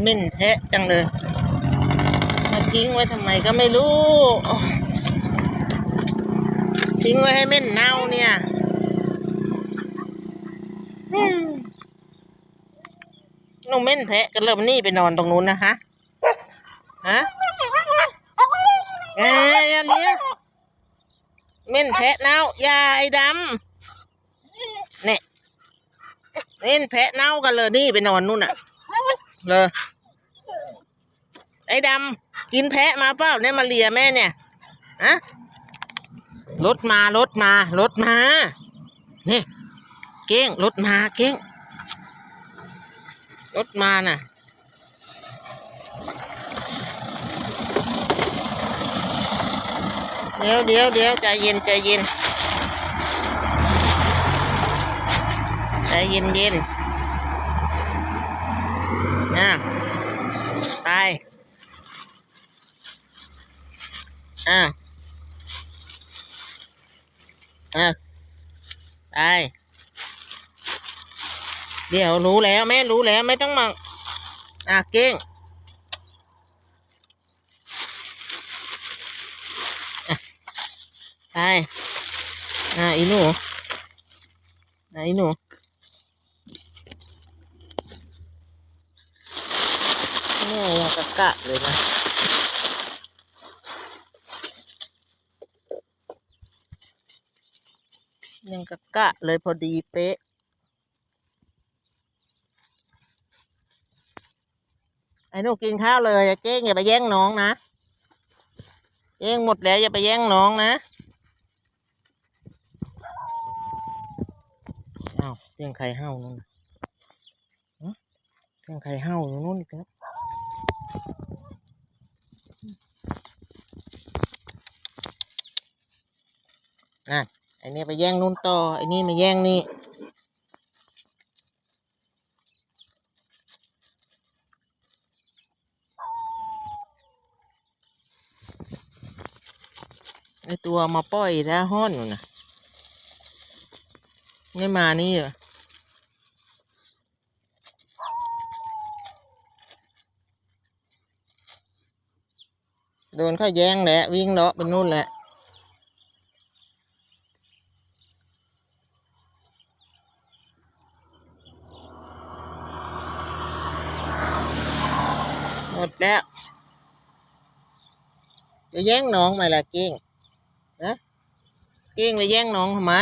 เหม็นแทะจังเลย มาทิ้งไว้ทำไมก็ไม่รู้ ทิ้งไว้ให้เหม็นเน่าเนี่ยน้องเม็นแพะกันเริ่มนี่ไปนอนตรงนู้นนะฮะ ฮะเอ้ยอันนี้เม็นแพะเน่ายาไอ้ดำเนี่ยเม็นแพะเน่ากันเลยนี่ไปนอนนู่นน่ะ เลยไอ้ดำกินแพะมาเปล่าเนี่ยมาเลียแม่เนี่ยอะรถมารถมารถมาเนี่ยเก้งรถมาเก้งรถมาน่ะเดี๋ยวเดี๋ยวเดี๋ยวใจเย็นใจเย็นใจเย็นเย็นอะ ไปอะอะไปเดี๋ยวรู้แล้วแม่รู้แล้วไม่ต้องมาอะเก้งไปอ่าอีหนูอ่าอีหนู เนี่ยอยากกะกะเลยนะยังกะกะเลยพอดีเป๊ะไอ้หนูกินข้าวเลยเจ๊งอย่าไปแย่งน้องนะเจ๊งหมดแล้วอย่าไปแย่งน้องนะอ้าวเสียงใครเห่านู่นน่ะหึเสียงใครเห่าอยู่นู่นอีกครับ นั่นไอ้นี่ไปแย่งนู่นต่อไอ้นี่มาแย่งนี่ไอ้ตัวมาปล่อยแท้ห้อนอยู่นะไม่มานี่เหรอ โดนเขาแย่งแหละ วิ่งเลาะไปนู่นแหละ หมดแล้วจะแย่งน้องไหมล่ะเก้งนะเก้งไปแย่งน้องทำไม